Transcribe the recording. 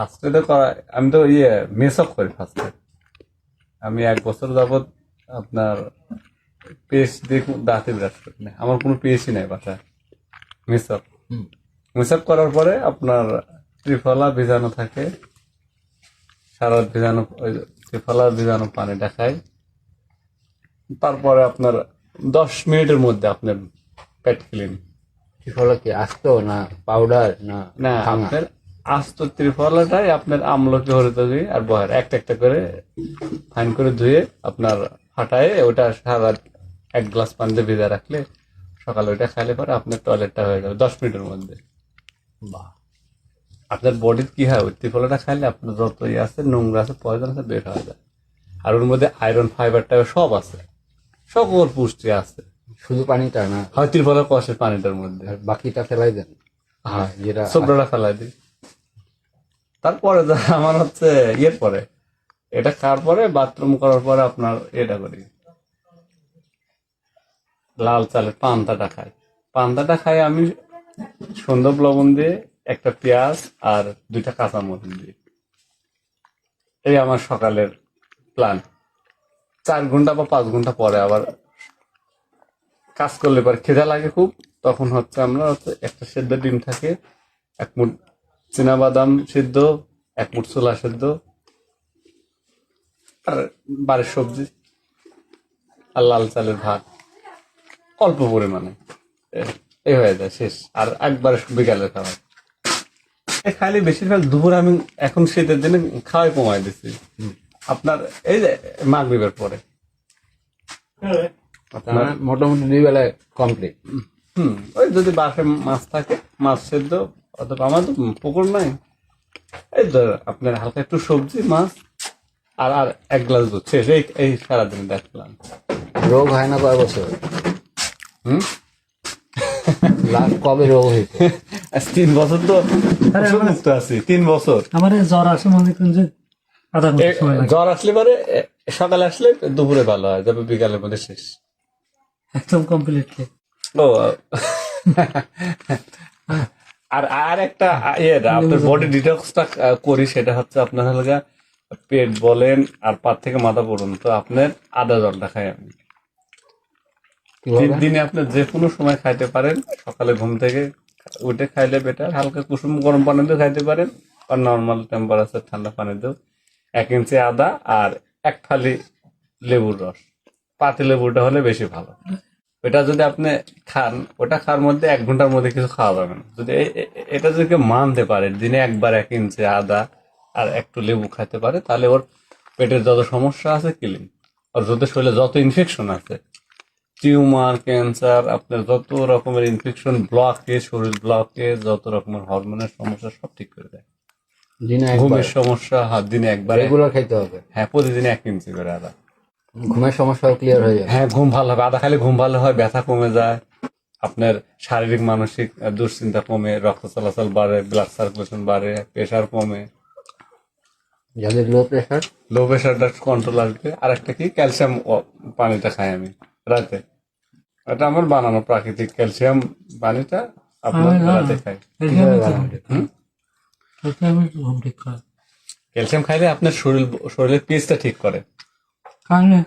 ফার্স্টে তো করা আমি তো ইয়ে মেসঅপ করি ফার্স্টে আমি এক বছর যাবত আপনার পেস্ট দিয়ে দাঁতে বিরাট করি। না আমার কোনো পেস্টই নাই বাসায় মেসঅপ হুম। মেসঅপ করার পরে আপনার ত্রিফলা ভিজানো থাকে। সারা ভিজানো ত্রিফলা ভিজানো পানি দেখায়। তারপরে আপনার দশ মিনিটের মধ্যে আপনার পেট ক্লিন ত্রিফলা কি আস্ত না পাউডার না না? আপনার আস্ত ত্রিফলাটাই আপনার আমলকি হরিত দিয়ে আর বহের। একটা একটা করে ফাইন করে ধুয়ে আপনার ফাটায় ওটা সারা এক গ্লাস পানিতে ভিজা রাখলে সকালে ওইটা খাইলে পরে আপনার টয়লেটটা হয়ে যাবে দশ মিনিটের মধ্যে। বাহ। আপনার বডির কি হয়? ওই ত্রিফলাটা খাইলে আপনার যত ইয়ে আছে নোংরা আছে পয়জন আছে বের হয়ে যায়। আর ওর মধ্যে আয়রন ফাইবারটা সব আছে। সকল পুষ্টি আছে। শুধু পানিটা না হয় ত্রিফলা কষের পানিটার মধ্যে। বাকিটা ফেলাই দেন। হ্যাঁ। যেটা সোবরাটা ফেলাই দিই। তারপরে আমার হচ্ছে ইয়ের পরে। এটা খাওয়ার পরে বাথরুম করার পরে আপনার এটা করি। লাল চালের পান্তাটা খাই। পান্তাটা খাই আমি সুন্দর লবণ দিয়ে, একটা পেঁয়াজ আর দুইটা কাঁচা মরিচ দিয়ে। এই আমার সকালের প্ল্যান চার ঘণ্টা বা পাঁচ ঘণ্টা পরে আবার কাজ করলে পরে খিদা লাগে খুব, তখন হচ্ছে আমরা হচ্ছে একটা সেদ্ধ ডিম থাকে, এক মুঠ বাদাম সিদ্ধ এক মুঠ ছোলা সেদ্ধ আর বাড়ির সবজি আর লাল চালের ভাত। অল্প পরিমাণে। এই হয়ে যায় শেষ। আর একবারে বিকালের খাবার খাইলে বেশিরভাগ দুপুর আমি এখন শীতের দিনে খাওয়াই কমাই দিচ্ছি আপনার এই যে মাগরিবের পরে। মোটামুটি দুই বেলায় কমপ্লিট হুম ওই যদি বাসে মাছ থাকে মাছ সেদ্ধ অথবা আমার তো পুকুর নাই? এই তো আপনার হালকা একটু সবজি মাছ আর আর এক গ্লাস দুধ। শেষ এই এই সারাদিন দেখলাম। রোগ হয় না কয় বছর? হুম? লাস্ট কবে রোগ হয়েছে তিন বছর তো মুক্ত আছি তিন বছর। আমার জ্বর আসে মনে করেন যে জ্বর আসলে পরে সকালে আসলে দুপুরে ভালো হয় যাবে বিকালের মধ্যে শেষ। একদম কমপ্লিটলি ও আর আর একটা ইয়ে আপনার বডি ডিটক্সটা করি সেটা হচ্ছে আপনার হলগা পেট বলেন আর পা থেকে মাথা পর্যন্ত আপনার আদা জলটা খাই আমি। দিনে আপনি যে কোনো সময় খাইতে পারেন সকালে ঘুম থেকে উঠে খাইলে বেটার হালকা কুসুম গরম পানি দিয়ে খাইতে পারেন আর নর্মাল টেম্পারেচার ঠান্ডা পানি দিয়েও এক ইঞ্চি আদা আর এক থালি লেবুর রস। পাতি লেবুটা হলে বেশি ভালো। ওটা যদি আপনি খান ওটা খাওয়ার মধ্যে এক ঘণ্টার মধ্যে কিছু খাওয়া যাবে না। যদি এটা যদি কেউ মানতে পারে দিনে একবার এক ইঞ্চি আদা আর একটু লেবু খাইতে পারে তাহলে ওর পেটের যত সমস্যা আছে ক্লিন। আর যদি শরীরে যত ইনফেকশন আছে টিউমার ক্যান্সার আপনার যত রকমের ইনফেকশন ব্লকে শরীর ব্লকে যত রকমের হরমোনের সমস্যা সব ঠিক করে দেয়। দিনে ঘুমের সমস্যা হাত দিনে একবার রেগুলার খাইতে হবে। হ্যাঁ প্রতিদিন এক ইঞ্চি করে আদা। ঘুমের সমস্যাও ক্লিয়ার হয়ে যাবে। হ্যাঁ ঘুম ভালো হবে। আদা খালি ঘুম ভালো হয় ব্যথা কমে যায় আপনার শারীরিক মানসিক দুশ্চিন্তা কমে রক্ত চলাচল বাড়ে ব্লাড সার্কুলেশন বাড়ে প্রেশার কমে। যাদের লো প্রেশার লো প্রেশারটা কন্ট্রোল আসবে। আর একটা কি ক্যালসিয়াম পানিটা খাই আমি রাতে। এটা আমার বানানো প্রাকৃতিক ক্যালসিয়াম পানিটা আপনার। রাতে খাই। আমি ঘুম ঠিক করে ক্যালসিয়াম খাইলে আপনার শরীর শরীরের পিএইচটা ঠিক করে। 完了。